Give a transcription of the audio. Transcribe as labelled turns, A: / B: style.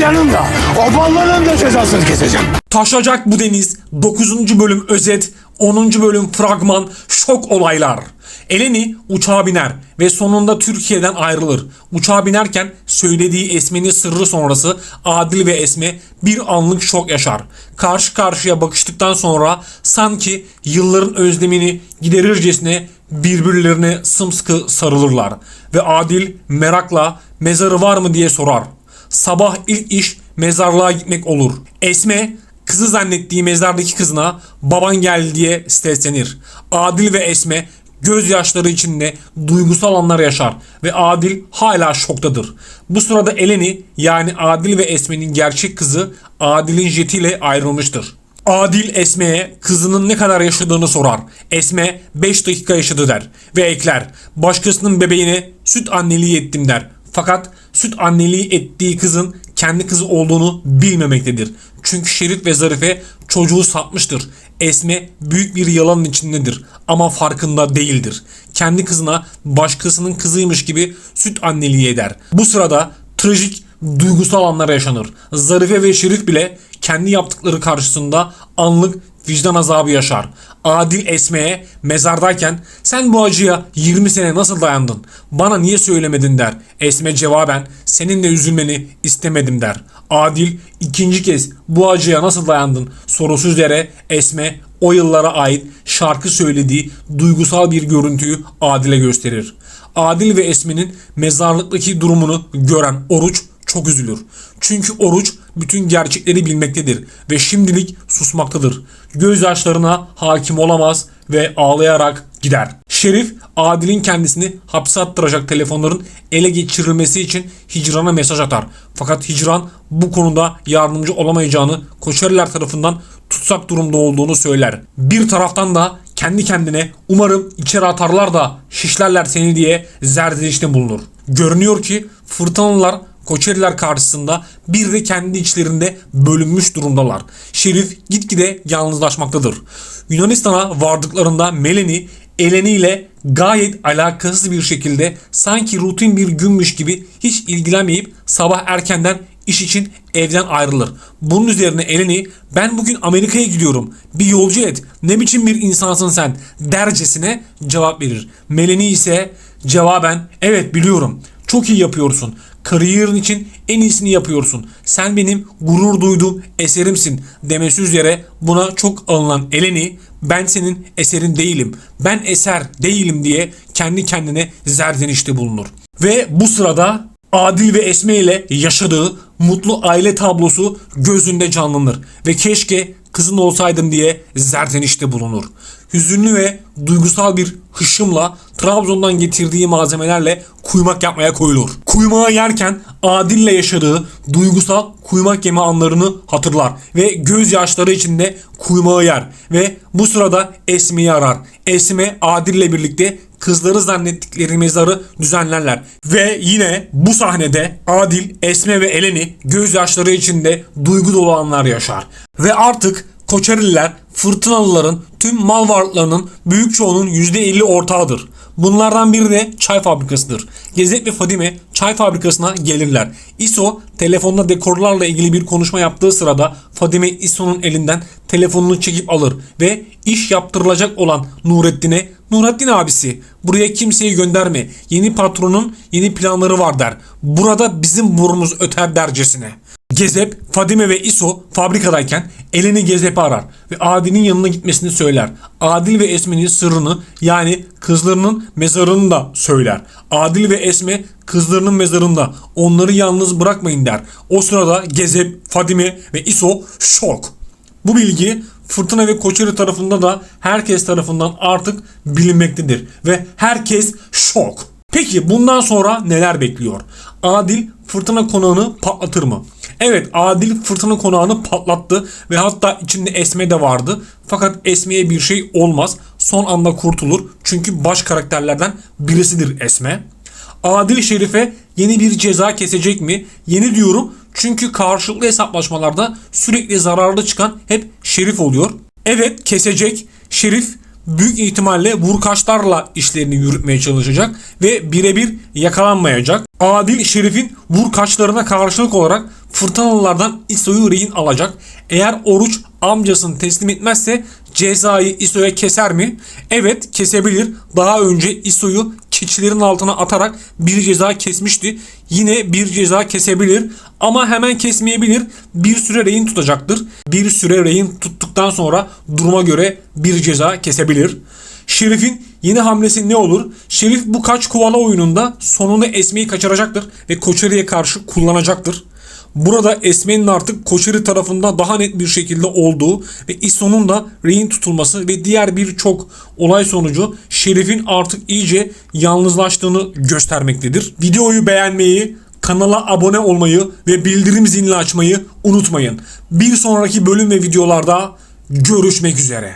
A: yanında o balların da cezasını keseceğim.
B: Taşacak bu deniz 9. bölüm özet 10. bölüm fragman şok olaylar. Eleni uçağa biner ve sonunda Türkiye'den ayrılır. Uçağa binerken söylediği Esme'nin sırrı sonrası Adil ve Esme bir anlık şok yaşar. Karşı karşıya bakıştıktan sonra sanki yılların özlemini giderircesine birbirlerine sımsıkı sarılırlar. Ve Adil merakla mezarı var mı diye sorar. Sabah ilk iş mezarlığa gitmek olur. Esme kızı zannettiği mezardaki kızına baban geldi diye seslenir. Adil ve Esme gözyaşları içinde duygusal anlar yaşar ve Adil hala şoktadır. Bu sırada Eleni yani Adil ve Esme'nin gerçek kızı Adil'in jetiyle ayrılmıştır. Adil Esme'ye kızının ne kadar yaşadığını sorar. Esme 5 dakika yaşadı der ve ekler. Başkasının bebeğine süt anneliği ettim der. Fakat süt anneliği ettiği kızın kendi kızı olduğunu bilmemektedir. Çünkü Şerif ve Zarife çocuğu satmıştır. Esme büyük bir yalanın içindedir ama farkında değildir. Kendi kızına başkasının kızıymış gibi süt anneliği eder. Bu sırada trajik duygusal anlar yaşanır. Zarife ve Şerif bile kendi yaptıkları karşısında anlık vicdan azabı yaşar. Adil Esme'ye mezardayken sen bu acıya 20 sene nasıl dayandın? Bana niye söylemedin der. Esme cevaben seninle üzülmeni istemedim der. Adil ikinci kez bu acıya nasıl dayandın sorusu üzere Esme o yıllara ait şarkı söylediği duygusal bir görüntüyü Adil'e gösterir. Adil ve Esme'nin mezarlıktaki durumunu gören Oruç çok üzülür. Çünkü Oruç bütün gerçekleri bilmektedir ve şimdilik susmaktadır. Gözyaşlarına hakim olamaz ve ağlayarak gider. Şerif Adil'in kendisini hapse attıracak telefonların ele geçirilmesi için Hicran'a mesaj atar. Fakat Hicran bu konuda yardımcı olamayacağını Koçeriler tarafından tutsak durumda olduğunu söyler. Bir taraftan da kendi kendine umarım içeri atarlar da şişlerler seni diye zerdeşte bulunur. Görünüyor ki fırtınalılar Koçeriler karşısında bir de kendi içlerinde bölünmüş durumdalar. Şerif gitgide yalnızlaşmaktadır. Yunanistan'a vardıklarında Melanie Eleni ile gayet alakasız bir şekilde sanki rutin bir günmüş gibi hiç ilgilenmeyip sabah erkenden iş için evden ayrılır. Bunun üzerine Eleni ben bugün Amerika'ya gidiyorum bir yolcu et ne biçim bir insansın sen dercesine cevap verir. Melanie ise cevaben evet biliyorum çok iyi yapıyorsun. Kariyerin için en iyisini yapıyorsun. Sen benim gurur duyduğum eserimsin demesi üzere buna çok alınan Eleni ben senin eserin değilim. Ben eser değilim diye kendi kendine zerdenişte bulunur. Ve bu sırada Adil ve Esme ile yaşadığı mutlu aile tablosu gözünde canlanır ve keşke kızın olsaydım diye zerdenişte bulunur. Hüzünlü ve duygusal bir hışımla Trabzon'dan getirdiği malzemelerle kuymak yapmaya koyulur. Kuymağı yerken Adil'le yaşadığı duygusal kuymak yeme anlarını hatırlar ve gözyaşları içinde kuymağı yer ve bu sırada Esme'yi arar. Esme Adil'le birlikte kızları zannettikleri mezarı düzenlerler. Ve yine bu sahnede Adil, Esme ve Eleni gözyaşları içinde duygu dolu anlar yaşar. Ve artık Koçerililer fırtınalıların tüm mal varlıklarının büyük çoğunun %50 ortağıdır. Bunlardan biri de çay fabrikasıdır. Gezet ve Fadime çay fabrikasına gelirler. İso telefonda dekorlarla ilgili bir konuşma yaptığı sırada Fadime İso'nun elinden telefonunu çekip alır ve iş yaptırılacak olan Nurettin'e Nurettin abisi buraya kimseyi gönderme. Yeni patronun yeni planları var der. Burada bizim burnumuz öter dercesine. Gezep, Fadime ve İso fabrikadayken Eleni Gezep'i arar ve Adil'in yanına gitmesini söyler. Adil ve Esme'nin sırrını yani kızlarının mezarını da söyler. Adil ve Esme kızlarının mezarında onları yalnız bırakmayın der. O sırada Gezep, Fadime ve İso şok. Bu bilgi Fırtına ve Koçeri tarafında da herkes tarafından artık bilinmektedir ve herkes şok. Peki bundan sonra neler bekliyor? Adil fırtına konağını patlatır mı? Evet Adil fırtına konağını patlattı ve hatta içinde Esme de vardı. Fakat Esme'ye bir şey olmaz. Son anda kurtulur. Çünkü baş karakterlerden birisidir Esme. Adil Şerif'e yeni bir ceza kesecek mi? Yeni diyorum çünkü karşılıklı hesaplaşmalarda sürekli zararlı çıkan hep Şerif oluyor. Evet kesecek. Şerif büyük ihtimalle vurkaçlarla işlerini yürütmeye çalışacak ve birebir yakalanmayacak. Adil Şerif'in vurkaçlarına karşılık olarak Fırtınalılardan İso'yu rehin alacak. Eğer Oruç amcasını teslim etmezse cezayı İso'ya keser mi? Evet kesebilir. Daha önce İso'yu keçilerin altına atarak bir ceza kesmişti. Yine bir ceza kesebilir ama hemen kesmeyebilir. Bir süre rehin tutacaktır. Bir süre rehin tuttuktan sonra duruma göre bir ceza kesebilir. Şerif'in yeni hamlesi ne olur? Şerif bu kaç kovala oyununda sonunu Esme'yi kaçıracaktır ve Koçeri'ye karşı kullanacaktır. Burada Esme'nin artık Koçeri tarafında daha net bir şekilde olduğu ve İso'nun da rehin tutulması ve diğer birçok olay sonucu Şerif'in artık iyice yalnızlaştığını göstermektedir. Videoyu beğenmeyi, kanala abone olmayı ve bildirim zilini açmayı unutmayın. Bir sonraki bölüm ve videolarda görüşmek üzere.